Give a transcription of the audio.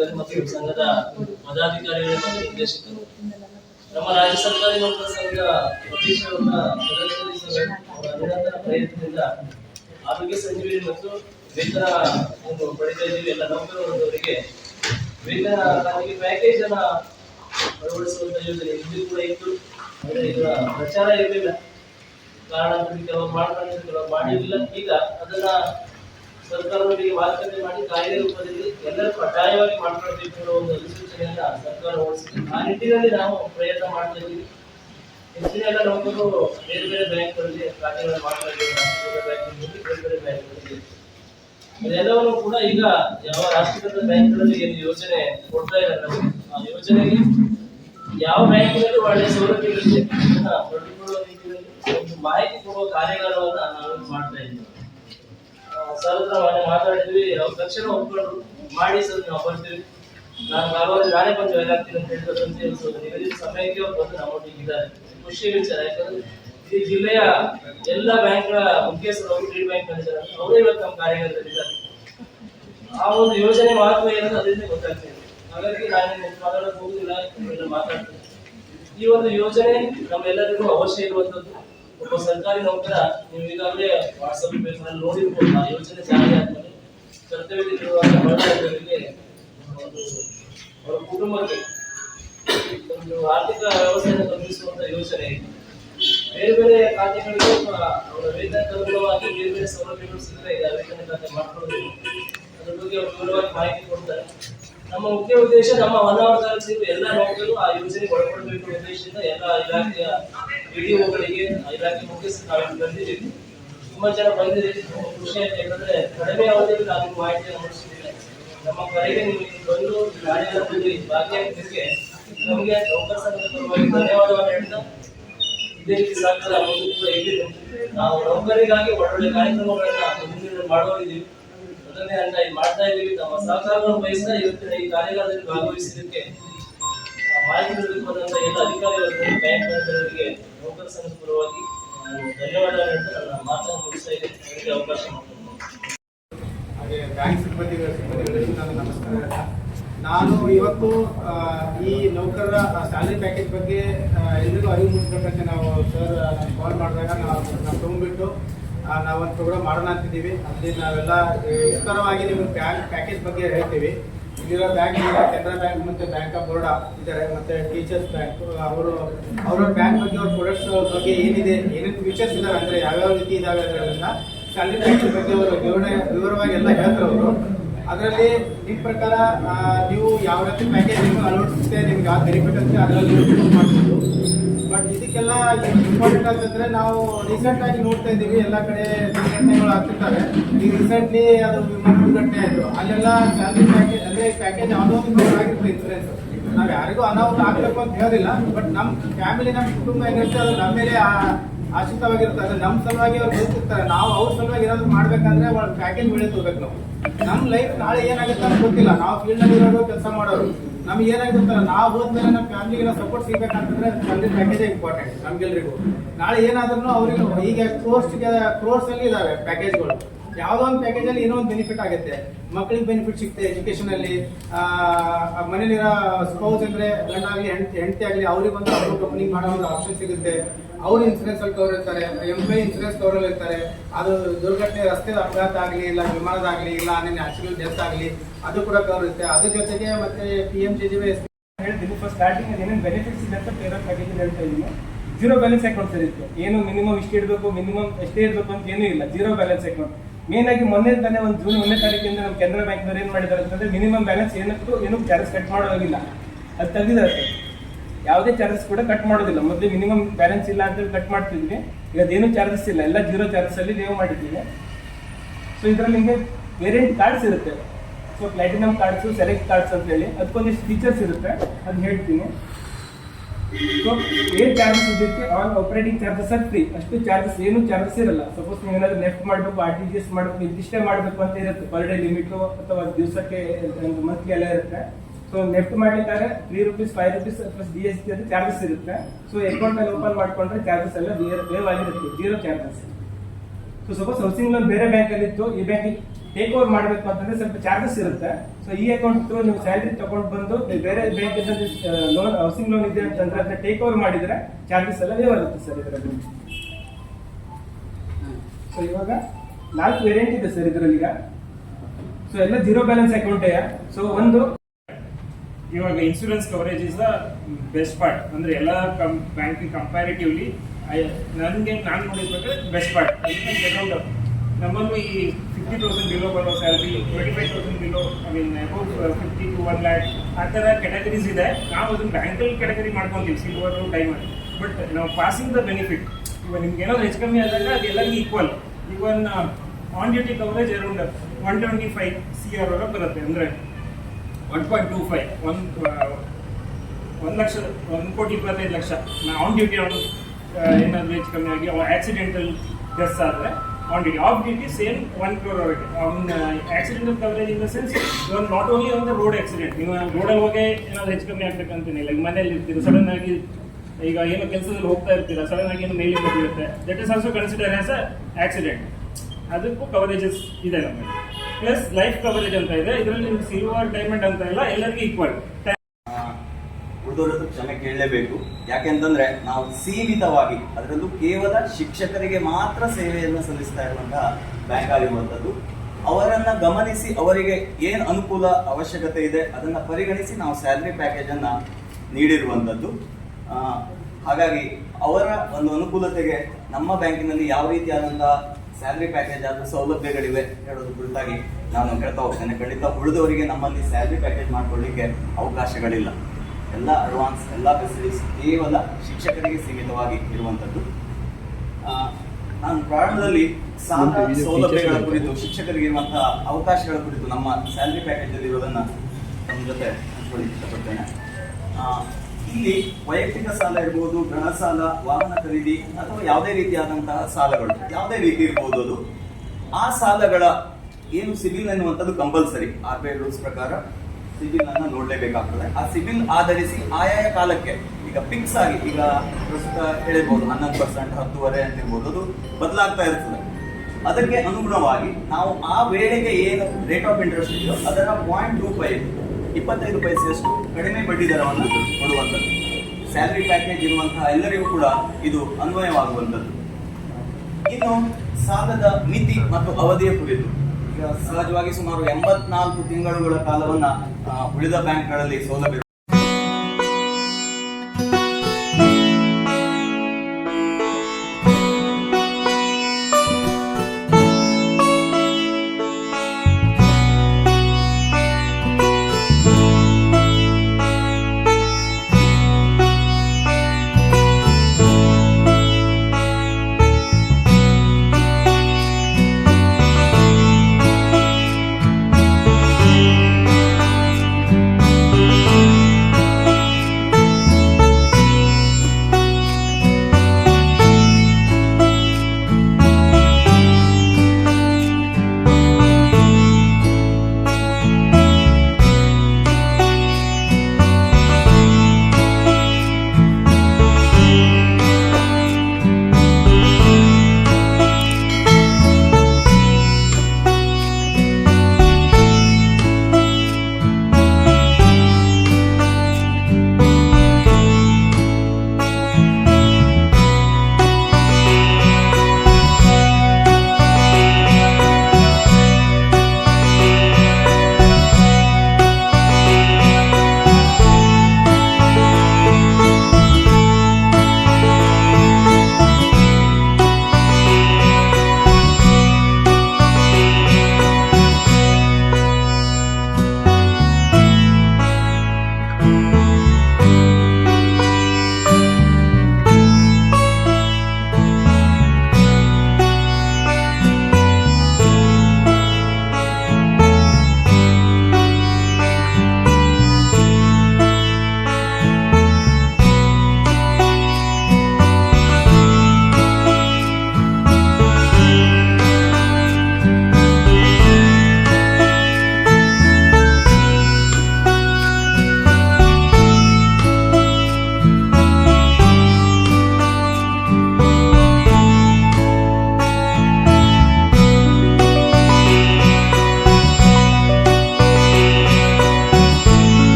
ಅಧಿಕಾರಿ ಮತ್ತು ಸಂಘದ ಪದಾಧಿಕಾರಿಗಳು ಮತ್ತು ನಿರ್ದೇಶಕರು ನಮ್ಮ ರಾಜ್ಯ ಸರ್ಕಾರಿ ನೌಕರ ಸಂಘ ಅವರ ನಿರಂತರ ಪ್ರಯತ್ನದಿಂದ ಆರೋಗ್ಯ ಸಂಜೀವಿನಿ ಮತ್ತು ವೇತನ ಒಂದು ಪಡಿತಾ ಇದ್ದೀವಿ. ಎಲ್ಲ ನೌಕರ ವರ್ಗದವರಿಗೆ ವೇತನ ಖಾತೆಗೆ ಪ್ಯಾಕೇಜ್ ಅನ್ನ ಅಳವಡಿಸುವಂತ ಯೋಜನೆ ಇದು ಕೂಡ ಇತ್ತು. ಇದರ ಪ್ರಚಾರ ಇರಲಿಲ್ಲ. ಕಾರಣ ಕೆಲವು ಮಾಡ್ಕೊಂಡು ಕೆಲವು ಮಾಡಿರಲಿಲ್ಲ. ಈಗ ಅದನ್ನ ಸರ್ಕಾರದೊಂದಿಗೆ ಮಾತುಕತೆ ಮಾಡಿ ಕಾಯ್ದೆ ರೂಪದಲ್ಲಿ ಎಲ್ಲರೂ ಕಡ್ಡಾಯವಾಗಿ ಮಾಡ್ಕೊಳ್ಬೇಕು ಅನ್ನೋ ಒಂದು ಅಧಿಸೂಚನೆಯನ್ನ ಸರ್ಕಾರ ಹೊರಡಿಸಿದೆ. ಆ ನಿಟ್ಟಿನಲ್ಲಿ ನಾವು ಪ್ರಯತ್ನ ಮಾಡ್ತಾ ಇದ್ದೀವಿ. ಹೆಚ್ಚಿನ ಎಲ್ಲ ನೌಕರರು ಬೇರೆ ಬೇರೆ ಬ್ಯಾಂಕ್ಗಳಲ್ಲಿ ಖಾತೆಗಳನ್ನು ಮಾಡ್ತಾ ಇದ್ದೀವಿ ಬೇರೆ ಬೇರೆ ಬ್ಯಾಂಕ್ಗಳಲ್ಲಿ. ಅದೆಲ್ಲವನ್ನು ಕೂಡ ಈಗ ಯಾವ ರಾಷ್ಟ್ರೀಕೃತ ಬ್ಯಾಂಕ್ಗಳಲ್ಲಿ ಏನು ಯೋಜನೆ ಕೊಡ್ತಾ ಇದ್ದಾರೆ ನಮಗೆ ಆ ಯೋಜನೆಗೆ ಯಾವ ಬ್ಯಾಂಕಿನಲ್ಲಿ ಒಳ್ಳೆ ಸೌಲಭ್ಯಗಳಿದೆ ನಿಟ್ಟಿನಲ್ಲಿ ಒಂದು ಮಾಹಿತಿ ಕೊಡುವ ಕಾರ್ಯಗಾರವನ್ನು ನಾವು ಮಾಡ್ತಾ ಇದ್ದೀವಿ. ಸರ್ ಮಾತಾಡ್ತೀವಿ ಮಾತಾಡಿದ್ವಿ. ಅವ್ರು ತಕ್ಷಣ ಒಪ್ಕೊಂಡ್ರು ಮಾಡಿ ಸರ್, ನಾವು ಬರ್ತೀವಿ. ನಾನು ಕಾಲೋಜ್ ನಾನೇ ಬಂದು ಆಗ್ತೀನಿ ಅಂತ ಇವತ್ತು ನಿಗದಿತ ಸಮಯಕ್ಕೆ ಅವ್ರು ಬಂದು ನಮ್ಮೊಟ್ಟಿಗೆ ಇದ್ದಾರೆ. ಖುಷಿ ವಿಚಾರ ಯಾಕಂದ್ರೆ ಈ ಜಿಲ್ಲೆಯ ಎಲ್ಲ ಬ್ಯಾಂಕ್ಗಳ ಮುಖ್ಯಸ್ಥರು ಅವರು ಲೀಡ್ ಬ್ಯಾಂಕ್ ಮ್ಯಾನೇಜರ್ ಅವರೇ ಇವತ್ತು ನಮ್ಮ ಕಾರ್ಯಕರ್ತರಿದ್ದಾರೆ ಆ ಒಂದು ಯೋಜನೆ ಮಹತ್ವ ಏನಂತ ಅದರಿಂದ ಗೊತ್ತಾಗ್ತಿದೆ. ಹಾಗಾಗಿ ನಾನು ಮಾತಾಡೋಕೆ ಹೋಗುದಿಲ್ಲ ಎಲ್ಲ ಮಾತಾಡ್ತೀನಿ. ಈ ಒಂದು ಯೋಜನೆ ನಮ್ಮೆಲ್ಲರಿಗೂ ಅವಶ್ಯ ಇರುವಂತದ್ದು ಒಬ್ಬ ಸರ್ಕಾರಿ ನೌಕರ, ನೀವು ಈಗಾಗಲೇ ವಾಟ್ಸಪ್ ಪೇಪರ್ನಲ್ಲಿ ನೋಡಿರ್ಬೋದು, ಆ ಯೋಜನೆ ಜಾರಿ ಆದ್ಮೇಲೆ ಕರ್ತವ್ಯದಲ್ಲಿರುವಾಗ ಬಡವರಿಗೆ ಒಂದು ಅವರ ಕುಟುಂಬಕ್ಕೆ ಒಂದು ಆರ್ಥಿಕ ವ್ಯವಸ್ಥೆಯನ್ನು ಕಲ್ಪಿಸುವಂತ ಯೋಜನೆ ಇದೆ. ಬೇರೆ ಬೇರೆ ಖಾತೆಗಳಿಗೆ ಅವರ ವೇತನ ಅನುಗುಣವಾಗಿ ಬೇರೆ ಬೇರೆ ಸೌಲಭ್ಯಗಳು ಸಿಗದೆ ಇದೆ ವೇತನ ಖಾತೆ ಮಾಡ್ಕೊಳ್ಳೋದು ಅದ್ರ ಬಗ್ಗೆ ಅವರು ವಿವರವಾಗಿ ಮಾಹಿತಿ ಕೊಡ್ತಾರೆ. ನಮ್ಮ ಮುಖ್ಯ ಉದ್ದೇಶ, ನಮ್ಮ ಹೊನ್ನಾವರ ತಾಲೂಕಿನ ಎಲ್ಲ ನೌಕರರು ಆ ಯೋಜನೆಗೆ ಒಳಪಡಬೇಕು ಉದ್ದೇಶದಿಂದ ಎಲ್ಲ ಇಲಾಖೆಯ ವಿಡಿಒಗಳಿಗೆ ಇಲಾಖೆ ಮುಖ್ಯಸ್ಥರು ನಾವು ಬಂದಿದ್ದೀವಿ ತುಂಬಾ ಜನ ತುಂಬಾ ಖುಷಿ ಅಂತ ಯಾಕಂದ್ರೆ ಕಡಿಮೆ ಅವಧಿಯಲ್ಲಿ ನಾವು ಮಾಹಿತಿಯನ್ನು ಮುಗಿಸಿದ್ದೀವಿ ನಮ್ಮ ಕರೆಗೆ ಬಂದು ಈ ಕಾರ್ಯಕ್ರಮದಲ್ಲಿ ಭಾಗಿಯಾಗಿದ್ದಕ್ಕೆ ನಮಗೆ ಸಂಘದ ಪರವಾಗಿ ಇದೇ ರೀತಿ ಸರ್ಕಾರ ಕೂಡ ನಾವು ನೌಕರಿಗಾಗಿ ಒಳ್ಳೊಳ್ಳೆ ಕಾರ್ಯಕ್ರಮಗಳನ್ನ ಮುಂದಿನ ಮಾಡುವಲ್ಲಿದ್ದೀವಿ ಅದನ್ನೇ ಅಂತ ಮಾಡ್ತಾ ಇದ್ದೀವಿ. ನಮ್ಮ ಸಹಕಾರವನ್ನು ಬಯಸ್ತಾ ಇವತ್ತಿನ ಈ ಕಾರ್ಯಾಗಾರದಲ್ಲಿ ಭಾಗವಹಿಸಿದ್ದಕ್ಕೆ ಮಾಹಿತಿ ಎಲ್ಲ ನಾನು ಹಾಗೆ ನಮಸ್ಕಾರ ನಾನು ಇವತ್ತು ಈ ನೌಕರರ ಸ್ಯಾಲರಿ ಪ್ಯಾಕೇಜ್ ಬಗ್ಗೆ ಎಲ್ರಿಗೂ ಅರಿವು ಮೂಡಿಸ್ಬೇಕಂತ ನಾವು ಸರ್ ಕಾಲ್ ಮಾಡಿದಾಗ ನಾವು ನಾವು ತೊಗೊಂಡ್ಬಿಟ್ಟು ನಾವೊಂದು ಪ್ರೋಗ್ರಾಮ್ ಮಾಡೋಣ ಅಂತಿದ್ದೀವಿ. ಅಲ್ಲಿ ನಾವೆಲ್ಲ ವಿಸ್ತಾರವಾಗಿ ನಿಮಗೆ ಪ್ಯಾಕೇಜ್ ಬಗ್ಗೆ ಹೇಳ್ತೀವಿ. ಇಲ್ಲಿರೋ ಬ್ಯಾಂಕ್ ಕೆನರಾ ಬ್ಯಾಂಕ್ ಮತ್ತು ಬ್ಯಾಂಕ್ ಆಫ್ ಬರೋಡಾ ಇದ್ದಾರೆ, ಮತ್ತು ಟೀಚರ್ಸ್ ಬ್ಯಾಂಕ್ ಅವರು ಅವರ ಬ್ಯಾಂಕ್ ಬಗ್ಗೆ ಅವ್ರ ಪ್ರೊಡಕ್ಟ್ಸ್ ಬಗ್ಗೆ ಏನಿದೆ ಏನೇನು ಫೀಚರ್ಸ್ ಇದಾವೆ ಅಂದರೆ ಯಾವ್ಯಾವ ರೀತಿ ಇದಾವೆ ಅದರಲ್ಲೆಲ್ಲ ಸ್ಯಾಲರಿ ಪ್ಯಾಕೇಜ್ ಬಗ್ಗೆ ಅವರು ವಿವರಣೆ ವಿವರವಾಗಿ ಎಲ್ಲ ಹೇಳ್ತಾರೆ ಅವರು. ಅದರಲ್ಲಿ ನಿಮ್ಮ ಪ್ರಕಾರ ನೀವು ಯಾವ ರೀತಿ ಪ್ಯಾಕೇಜ್ ನಿಮ್ಗೆ ಅಳವಡಿಸುತ್ತೆ ನಿಮ್ಗೆ ಯಾವ ಬೆನಿಫಿಟ್ ಅಂತ ಅದರಲ್ಲಿ ಮಾಡ್ಬೋದು. ಬಟ್ ಇದಕ್ಕೆಲ್ಲ ಇಂಪಾರ್ಟೆಂಟ್ ಅಂತಂದ್ರೆ ನಾವು ರೀಸೆಂಟ್ ಆಗಿ ನೋಡ್ತಾ ಇದ್ದೀವಿ. ಎಲ್ಲ ಕಡೆ ದುರ್ಘಟನೆಗಳು ಆಗ್ತಿರ್ತವೆ ಈಗ ರೀಸೆಂಟ್ಲಿ ಅದು ದುರ್ಘಟನೆ ಆಯಿತು. ಅಲ್ಲೆಲ್ಲ ಸ್ಯಾಲರಿ ಪ್ಯಾಕೇಜ್ ಅಂದ್ರೆ ಪ್ಯಾಕೇಜ್ ಯಾವುದೋ ಒಂದು ಆಗಿತ್ತು ಇನ್ಸೂರೆನ್ಸ್ ನಾವು ಯಾರಿಗೂ ಅನಾಹುತ ಆಗ್ಬೇಕು ಅಂತ ಹೇಳೋದಿಲ್ಲ. ಬಟ್ ನಮ್ಮ ಫ್ಯಾಮಿಲಿ ನಮ್ಮ ಕುಟುಂಬ ಏನಿರುತ್ತೆ ಅದು ನಮ್ಮ ಮೇಲೆ ಆ- ಆಶ್ರಿತವಾಗಿರುತ್ತೆ. ಅದು ನಮ್ಮ ಸಲುವಾಗಿ ಅವ್ರು ಬದುಕಿರ್ತಾರೆ ನಾವು ಅವ್ರ ಸಲುವಾಗಿ ಏನಾದ್ರು ಮಾಡ್ಬೇಕಂದ್ರೆ ಅವ್ರ ಪ್ಯಾಕೇಜ್ ಬೆಳೆ ನಾವು. ನಮ್ಮ ಲೈಫ್ ನಾಳೆ ಏನಾಗುತ್ತೆ ಅಂತ ಗೊತ್ತಿಲ್ಲ. ನಾವು ಫೀಲ್ಡ್ ಅಲ್ಲಿ ಇರೋರು ಕೆಲಸ ಮಾಡೋರು. ನಮ್ಗೆ ಏನಾಗುತ್ತೆ ನಾವು ಹೋದ್ಮೇಲೆ ನಮ್ಮ ಫ್ಯಾಮಿಲಿಗೆಲ್ಲ ಸಪೋರ್ಟ್ ಸಿಗ್ಬೇಕಂತಂದ್ರೆ ಸ್ಯಾಲರಿ ಪ್ಯಾಕೇಜ್ ಇಂಪಾರ್ಟೆಂಟ್ ನಮ್ಗೆಲ್ರಿಗೂ. ನಾಳೆ ಏನಾದ್ರೂ ಅವ್ರಿಗೆ ಈಗ ಕೋರ್ಸ್ ಕೋರ್ಸ್ ಅಲ್ಲಿ ಇದಾವೆ ಪ್ಯಾಕೇಜ್ಗಳು ಯಾವ್ದೋ ಒಂದು ಪ್ಯಾಕೇಜ್ ಅಲ್ಲಿ ಏನೋ ಒಂದು ಬೆನಿಫಿಟ್ ಆಗುತ್ತೆ. ಮಕ್ಕಳಿಗೆ ಬೆನಿಫಿಟ್ ಸಿಗುತ್ತೆ ಎಜುಕೇಶನ್ ಅಲ್ಲಿ. ಆ, ಮನೇಲಿರೋ ಸ್ಪೌಸ್ ಅಂದ್ರೆ ಗಂಡ ಆಗಲಿ ಹೆಂಡತಿ ಆಗಲಿ ಅವ್ರಿಗೆ ಒಂದು ಮಾಡೋ ಒಂದು ಆಪ್ಷನ್ ಸಿಗುತ್ತೆ. ಅವ್ರು ಇನ್ಸೂರೆನ್ಸ್ ಅಲ್ಲಿ ಕವರ್ ಇರ್ತಾರೆ ಎಂಪ್ಲಾಯಿ ಇನ್ಸೂರೆನ್ಸ್ ಕವರ್ ಅಲ್ಲಿ ಇರ್ತಾರೆ ಅದು ದುರ್ಘಟನೆ ರಸ್ತೆ ಅಪಘಾತ ಆಗಲಿ, ಇಲ್ಲ ವಿಮಾನದಾಗಲಿ ಇಲ್ಲ ನ್ಯಾಚುರಲ್ ಡೆತ್ ಆಗಲಿ, ಅದು ಕೂಡ ಕವರ್ ಇರುತ್ತೆ ಅದ್ರ ಜೊತೆಗೆ ಮತ್ತೆ P M J G Y ಹೇಳ್ತೀನಿ ಫಸ್ಟ್ ಸ್ಟಾರ್ಟಿಂಗ್ ಏನೇನು ಬೆನಿಫಿಟ್ಸ್ ಇದೆ ಅಂತ ಪೇರೆಂಟ್ ಪ್ಯಾಕೇಜ್ ಹೇಳ್ತಾ ಇದ್ದೀನಿ ಜೀರೋ ಬ್ಯಾಲೆನ್ಸ್ ಅಕೌಂಟ್ ಇರುತ್ತೆ ಏನು ಮಿನಿಮಮ್ ಇಷ್ಟು ಇಡಬೇಕು ಮಿನಿಮಮ್ ಎಷ್ಟೇ ಇರಬೇಕು ಅಂತ ಏನೂ ಇಲ್ಲ. ಜೀರೋ ಬ್ಯಾಲೆನ್ಸ್ ಅಕೌಂಟ್ ಮೇನ್ ಆಗಿ ಮೊನ್ನೆ ತಾನೇ ಒಂದು ಜೂನ್ ಒಂದನೇ ತಾರೀಕಿಂದ ನಮ್ಮ ಕೆನರಾ ಬ್ಯಾಂಕ್ನವ್ರು ಏನು ಮಾಡಿದ್ದಾರೆ ಅಂತಂದ್ರೆ ಮಿನಿಮಮ್ ಬ್ಯಾಲೆನ್ಸ್ ಏನಕ್ಕೂ ಏನು ಕ್ಯಾರೆಸ್ ಕಟ್ ಮಾಡೋದಿಲ್ಲ ಅದು ತೆಗೆದಿದ್ದಾರೆ ಯಾವುದೇ ಚಾರ್ಜಸ್ ಕೂಡ ಕಟ್ ಮಾಡೋದಿಲ್ಲ. ಮೊದಲು ಮಿನಿಮಮ್ ಬ್ಯಾಲೆನ್ಸ್ ಇಲ್ಲ ಅಂತ ಕಟ್ ಮಾಡ್ತಿದ್ವಿ. ಈಗ ಅದೇನು ಚಾರ್ಜಸ್ ಇಲ್ಲ. ಎಲ್ಲ ಜೀರೋ ಚಾರ್ಜಸ್ ಅಲ್ಲಿ ನೀವು ಮಾಡಿದ್ದೀವಿ ಸೊ ಇದರಲ್ಲಿ ನಿಮಗೆ ವೇರಿಯಂಟ್ ಕಾರ್ಡ್ಸ್ ಇರುತ್ತೆ. So platinum cards select cards ಅಂತ ಹೇಳಿ. ಅದಕ್ಕೊಂದಿಷ್ಟು ಫೀಚರ್ಸ್ ಇರುತ್ತೆ. ಅದು ಹೇಳ್ತೀನಿ. ಸೊ ಏನ್ ಚಾರ್ಜಸ್ ಇದಕ್ಕೆ all operating charges are free ಅಷ್ಟು ಚಾರ್ಜಸ್ ಏನು ಚಾರ್ಜಸ್ ಇರಲ್ಲ. ಸಪೋಸ್ ನೀವು ಏನಾದ್ರು ನೆಫ್ಟ್ ಮಾಡಬೇಕು ಆರ್ ಟಿ ಜಿ ಎಸ್ ಮಾಡಬೇಕು ಇಂತಿಷ್ಟೇ ಮಾಡಬೇಕು ಅಂತ ಇರುತ್ತೆ. ಪರ್ ಡೇ ಲಿಮಿಟು ಅಥವಾ ದಿವಸಕ್ಕೆ ಮಂತ್ಲಿ ಎಲ್ಲ ಇರುತ್ತೆ. So NEFT ಮಾಡ್ಲಿಕ್ಕಾದ್ರೆ three rupees five rupees plus G S T ಅದು ಚಾರ್ಜಸ್ ಇರುತ್ತೆ. ಸೊ ಅಕೌಂಟ್ ಮೇಲೆ ಓಪನ್ ಮಾಡ್ಕೊಂಡ್ರೆ ಚಾರ್ಜಸ್ ಎಲ್ಲ ಬೇವ್ ಆಗಿರುತ್ತೆ zero charges so suppose housing loan ಬೇರೆ ಬ್ಯಾಂಕ್ ಅಲ್ಲಿ ಇತ್ತು, ಈ ಬ್ಯಾಂಕಿಗೆ ಟೇಕ್ ಓವರ್ ಮಾಡಬೇಕು ಅಂತಂದ್ರೆ ಸ್ವಲ್ಪ ಚಾರ್ಜಸ್ ಇರುತ್ತೆ. ಸೊ ಈ ಅಕೌಂಟ್ ಥ್ರೂ ನೀವು ಸ್ಯಾಲ್ರಿ ತಗೊಂಡು ಬಂದು ಬೇರೆ ಬ್ಯಾಂಕ್ ಲೋನ್ ಹೌಸಿಂಗ್ ಲೋನ್ ಇದೆ ಅಂತಂದ್ರೆ ಅದನ್ನ ಟೇಕ್ ಓವರ್ ಮಾಡಿದ್ರೆ ಚಾರ್ಜಸ್ ಎಲ್ಲ ವೇವ್ ಆಗುತ್ತೆ ಸರ್ ಇದರಲ್ಲಿ. ಸೊ ಇವಾಗ ನಾಲ್ಕು ವೇರಿಯಂಟ್ ಇದೆ ಸರ್ ಇದರಲ್ಲಿ ಈಗ ಸೊ ಎಲ್ಲ ಜೀರೋ ಬ್ಯಾಲೆನ್ಸ್ ಅಕೌಂಟ್ ಸೊ ಒಂದು ಇವಾಗ insurance coverage is the best part ಅಂದ್ರೆ ಎಲ್ಲ ಬ್ಯಾಂಕ್ ಕಂಪ್ಯಾರಿಟಿವ್ಲಿ ನನಗೆ ನಾನು ನೋಡಿದ್ರೆ ಬೆಸ್ಟ್ ಪಾರ್ಟ್ ಅಕೌಂಟ್ ನಮ್ಮಲ್ಲೂ ಈ ಫಿಫ್ಟಿ ತೌಸಂಡ್ ಬಿಲೋ ಬರೋ salary twenty five thousand below I mean above fifty to one lakh ಆ ಥರ ಕ್ಯಾಟಗರೀಸ್ ಇದೆ. ನಾವು ಅದನ್ನು ಬ್ಯಾಂಕಲ್ಲಿ ಕ್ಯಾಟಗರಿ ಮಾಡ್ಕೊಂತೀವಿ ಸಿಲ್ವರ್ ಡೈಮಂಡ್ ಬಟ್ ನಾವು ಪಾಸಿಂಗ್ ದ ಬೆನಿಫಿಟ್ ಇವಾಗ ನಿಮ್ಗೆ ಏನಾದ್ರು ಹೆಚ್ಚು ಕಮ್ಮಿ ಆದಾಗ ಅದು ಎಲ್ಲರಿಗೂ equal even on duty coverage around one twenty five C R ಒಳಗೆ ಬರುತ್ತೆ. ಅಂದರೆ one point two five one ಒಂದು ಲಕ್ಷ ಒಂದು ಕೋಟಿ ಇಪ್ಪತ್ತೈದು ಲಕ್ಷ. ಆನ್ ಡ್ಯೂಟಿ ಅವನು ಏನಾದರೂ ಹೆಚ್ಚು ಕಮ್ಮಿ ಆಗಿ ಆಕ್ಸಿಡೆಂಟಲ್ ಡೆಸ್ ಆದರೆ on duty off duty same one crore ಅವರಿಗೆ. ಅವನ accidental coverage in the sense even not only ಒಂದು ರೋಡ್ ಆಕ್ಸಿಡೆಂಟ್ ನೀವು ರೋಡಲ್ಲಿ ಹೋಗಿ ಏನಾದ್ರು ಹೆಚ್ಚು ಕಮ್ಮಿ ಆಗ್ಬೇಕಂತೇನಿಲ್ಲ ಈಗ ಮನೇಲಿ ಇರ್ತೀರಿ ಸಡನ್ ಆಗಿ ಈಗ ಏನೋ ಕೆಲಸದಲ್ಲಿ ಹೋಗ್ತಾ ಇರ್ತೀರಾ ಸಡನ್ ಆಗಿ ಏನೋ ಮೇಲಿಂದ ಬೀಳುತ್ತೆ. That is also consider as a accident ಅದಕ್ಕೂ ಕವರೇಜಸ್ ಇದೆ ನಮಗೆ. ಪ್ಲಸ್ ಲೈಫ್ ಕವರೇಜ್ ಅಂತ ಇದೆ. ಇದರಲ್ಲಿ ನಿಮ್ಗೆ ಸಿಲ್ವರ್ ಡೈಮಂಡ್ ಅಂತ ಇಲ್ಲ ಎಲ್ಲರಿಗೂ ಈಕ್ವಲ್ ಉಳಿದವರತ್ರ ಕ್ಷಮೆ ಕೇಳಲೇಬೇಕು. ಯಾಕೆಂತಂದ್ರೆ ನಾವು ಸೀಮಿತವಾಗಿ ಅದರಲ್ಲೂ ಕೇವಲ ಶಿಕ್ಷಕರಿಗೆ ಮಾತ್ರ ಸೇವೆಯನ್ನು ಸಲ್ಲಿಸ್ತಾ ಇರುವಂತಹ ಬ್ಯಾಂಕ್ ಆಗಿರುವಂತದ್ದು ಅವರನ್ನ ಗಮನಿಸಿ ಅವರಿಗೆ ಏನ್ ಅನುಕೂಲ ಅವಶ್ಯಕತೆ ಇದೆ ಅದನ್ನ ಪರಿಗಣಿಸಿ ನಾವು ಸ್ಯಾಲರಿ ಪ್ಯಾಕೇಜ್ ಅನ್ನ ನೀಡಿರುವಂತದ್ದು ಆ, ಹಾಗಾಗಿ ಅವರ ಒಂದು ಅನುಕೂಲತೆಗೆ ನಮ್ಮ ಬ್ಯಾಂಕಿನಲ್ಲಿ ಯಾವ ರೀತಿಯಾದಂತಹ ಸ್ಯಾಲರಿ ಪ್ಯಾಕೇಜ್ ಆದ ಸೌಲಭ್ಯಗಳಿವೆ ಹೇಳೋದು ಕುರಿತಾಗಿ ನಾನು ಹೇಳ್ತಾ ಹೋಗ್ತೇನೆ. ಖಂಡಿತ ಉಳಿದವರಿಗೆ ನಮ್ಮಲ್ಲಿ ಸ್ಯಾಲ್ರಿ ಪ್ಯಾಕೇಜ್ ಮಾಡ್ಕೊಳ್ಳಿಕ್ಕೆ ಅವಕಾಶಗಳಿಲ್ಲ. ಎಲ್ಲ ಅಡ್ವಾನ್ಸ್ ಎಲ್ಲ ಫೆಸಿಲಿಟೀಸ್ ಕೇವಲ ಶಿಕ್ಷಕರಿಗೆ ಸೀಮಿತವಾಗಿ ಇರುವಂಥದ್ದು. ನಾನು ಪ್ರಾರಂಭದಲ್ಲಿ ಸಾಲ ಸೌಲಭ್ಯಗಳ ಕುರಿತು ಶಿಕ್ಷಕರಿಗೆ ಇರುವಂತಹ ಅವಕಾಶಗಳ ಕುರಿತು ನಮ್ಮ ಸ್ಯಾಲ್ರಿ ಪ್ಯಾಕೇಜ್ ಅಲ್ಲಿ ಇರೋದನ್ನ ನಮ್ಮ ಜೊತೆ ಹಂಚ್ಕೊಳ್ಳಿ ಇಷ್ಟಪಡ್ತೇನೆ. ಆ, ಇಲ್ಲಿ ವೈಯಕ್ತಿಕ ಸಾಲ ಇರ್ಬೋದು, ಗೃಹ ಸಾಲ, ವಾಹನ ಖರೀದಿ ಅಥವಾ ಯಾವುದೇ ರೀತಿಯಾದಂತಹ ಸಾಲಗಳು. ಯಾವುದೇ ರೀತಿ ಇರ್ಬೋದು ಅದು. ಆ ಸಾಲಗಳ ಏನು ಸಿಬಿಲ್ ಎನ್ನುವಂಥದ್ದು compulsory. R B I rules ಪ್ರಕಾರ ಸಿಬಿಲ್ ಅನ್ನ ನೋಡಲೇಬೇಕಾಗ್ತದೆ. ಆ ಸಿಬಿಲ್ ಆಧರಿಸಿ ಆಯಾಯ ಕಾಲಕ್ಕೆ ಈಗ ಫಿಕ್ಸ್ ಆಗಿ, ಈಗ ಪ್ರಸ್ತುತ ಹೇಳಿರ್ಬೋದು ಹನ್ನೊಂದು ಪರ್ಸೆಂಟ್ ಹತ್ತುವರೆ ಅಂತ ಇರ್ಬೋದು. ಅದು ಬದಲಾಗ್ತಾ ಇರ್ತದೆ. ಅದಕ್ಕೆ ಅನುಗುಣವಾಗಿ ನಾವು ಆ ವೇಳೆಗೆ ಏನು ರೇಟ್ ಆಫ್ ಇಂಟ್ರೆಸ್ಟ್ ಇದೆಯೋ ಅದರ ಪಾಯಿಂಟ್ ಟೂ ಫೈವ್ ಇಪ್ಪತ್ತೈದು ಪೈಸೆಯಷ್ಟು ಕಡಿಮೆ ಬಡ್ಡಿ ದರವನ್ನು ಕೊಡುವಂಥದ್ದು. ಸ್ಯಾಲರಿ ಪ್ಯಾಕೇಜ್ ಇರುವಂತಹ ಎಲ್ಲರಿಗೂ ಕೂಡ ಇದು ಅನ್ವಯವಾಗುವಂಥದ್ದು. ಇನ್ನು ಸಾಲದ ಮಿತಿ ಮತ್ತು ಅವಧಿಯ ಕುರಿತು. ಈಗ ಸಹಜವಾಗಿ ಸುಮಾರು ಎಂಬತ್ನಾಲ್ಕು ತಿಂಗಳುಗಳ ಕಾಲವನ್ನ ಉಳಿದ ಬ್ಯಾಂಕ್ಗಳಲ್ಲಿ ಸೌಲಭ್ಯ